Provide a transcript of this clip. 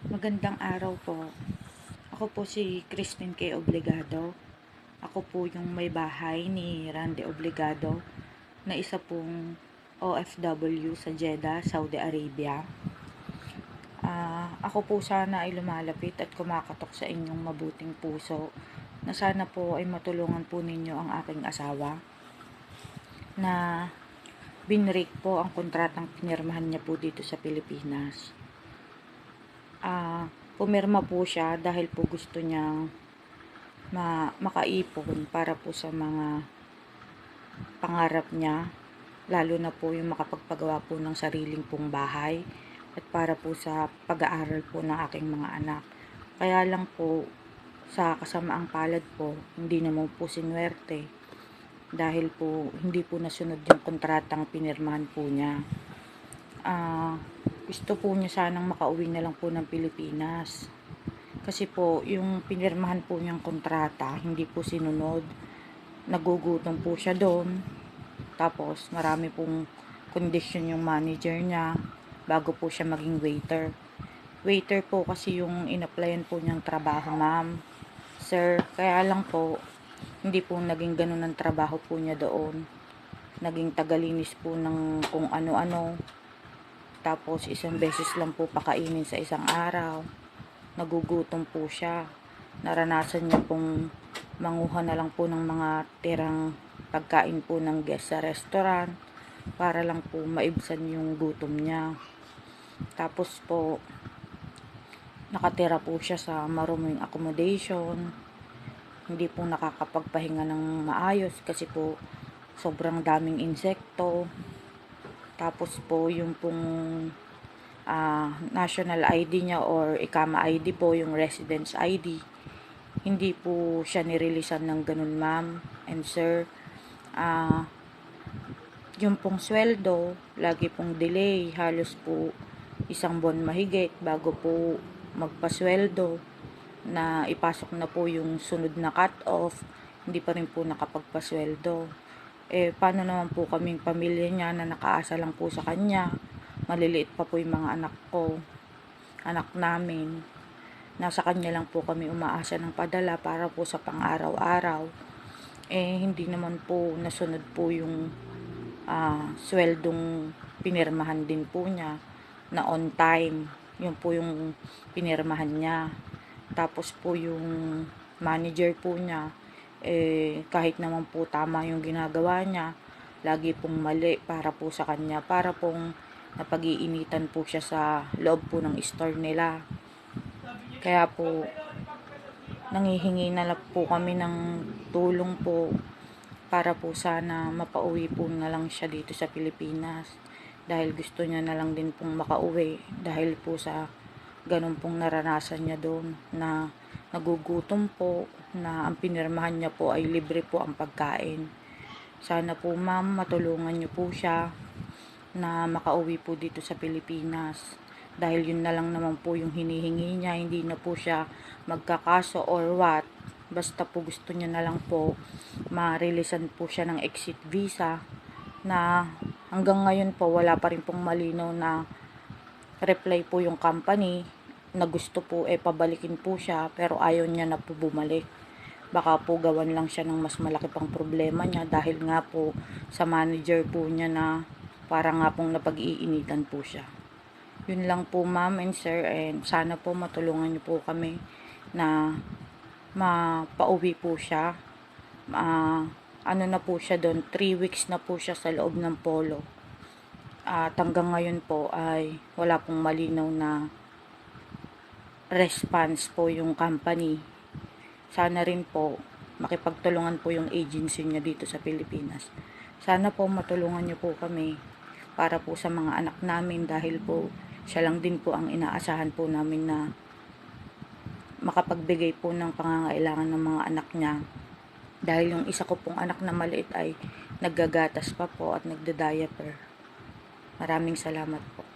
Magandang araw po. Ako po si Christine K. Obligado. Ako po yung may bahay ni Randy Obligado na isa pong OFW sa Jeddah, Saudi Arabia. Ah, ako po sana ay lumalapit at kumakatok sa inyong mabuting puso na sana po ay matulungan po ninyo ang aking asawa na binrake po ang kontratang pinirmahan niya po dito sa Pilipinas ah pumirma po siya dahil po gusto niya ma makaipon para po sa mga pangarap niya lalo na po yung makapagpagawa po ng sariling pong bahay at para po sa pag-aaral po ng aking mga anak. Kaya lang po sa kasamaang palad po, hindi naman po sinwerte dahil po hindi po nasunod yung kontratang pinirmahan po niya. Ah, gusto po niya sanang makauwi na lang po ng Pilipinas. Kasi po, yung pinirmahan po niyang kontrata, hindi po sinunod. Nagugutom po siya doon. Tapos, marami pong condition yung manager niya bago po siya maging waiter. Waiter po kasi yung in-applyan po niyang trabaho, ma'am. Sir, kaya lang po, hindi po naging ganun ang trabaho po niya doon. Naging tagalinis po ng kung ano-ano. Tapos isang beses lang po pakainin sa isang araw. Nagugutom po siya. Naranasan niya pong manguha na lang po ng mga tirang pagkain po ng guest sa restaurant para lang po maibsan yung gutom niya. Tapos po, nakatira po siya sa maruming accommodation. Hindi po nakakapagpahinga ng maayos kasi po sobrang daming insekto. Tapos po yung pong ah, national ID niya or ikama ID po, yung residence ID. Hindi po siya nirelisan ng ganun ma'am and sir. Ah, yung pong sweldo, lagi pong delay, halos po isang buwan mahigit bago po magpasweldo na ipasok na po yung sunod na cut-off, hindi pa rin po nakapagpasweldo. Eh, paano naman po kaming pamilya niya na nakaasa lang po sa kanya? Maliliit pa po yung mga anak ko, anak namin. Nasa kanya lang po kami umaasa ng padala para po sa pang-araw-araw. Eh, hindi naman po nasunod po yung ah, sweldong pinirmahan din po niya na on time. Yun po yung pinirmahan niya. Tapos po yung manager po niya, eh, kahit naman po tama yung ginagawa niya, lagi pong mali para po sa kanya, para pong napag-iinitan po siya sa loob po ng store nila. Kaya po, nangihingi na lang po kami ng tulong po para po sana mapauwi po na lang siya dito sa Pilipinas dahil gusto niya na lang din pong makauwi dahil po sa ganun pong naranasan niya doon na nagugutom po na ang pinirmahan niya po ay libre po ang pagkain. Sana po ma'am matulungan niyo po siya na makauwi po dito sa Pilipinas. Dahil yun na lang naman po yung hinihingi niya hindi na po siya magkakaso or what. Basta po gusto niya na lang po ma-releasean po siya ng exit visa na hanggang ngayon po wala pa rin pong malinaw na reply po yung company na gusto po eh pabalikin po siya pero ayaw niya na po bumalik. Baka po gawan lang siya ng mas malaki pang problema niya dahil nga po sa manager po niya na para nga pong napag-iinitan po siya. Yun lang po ma'am and sir and sana po matulungan niyo po kami na mapauwi po siya. Ah, ano na po siya doon 3 weeks na po siya sa loob ng polo. At hanggang ngayon po ay wala pong malinaw na response po yung company sana rin po makipagtulungan po yung agency niya dito sa Pilipinas sana po matulungan niyo po kami para po sa mga anak namin dahil po siya lang din po ang inaasahan po namin na makapagbigay po ng pangangailangan ng mga anak niya dahil yung isa ko pong anak na maliit ay naggagatas pa po at nagda-diaper. Maraming salamat po.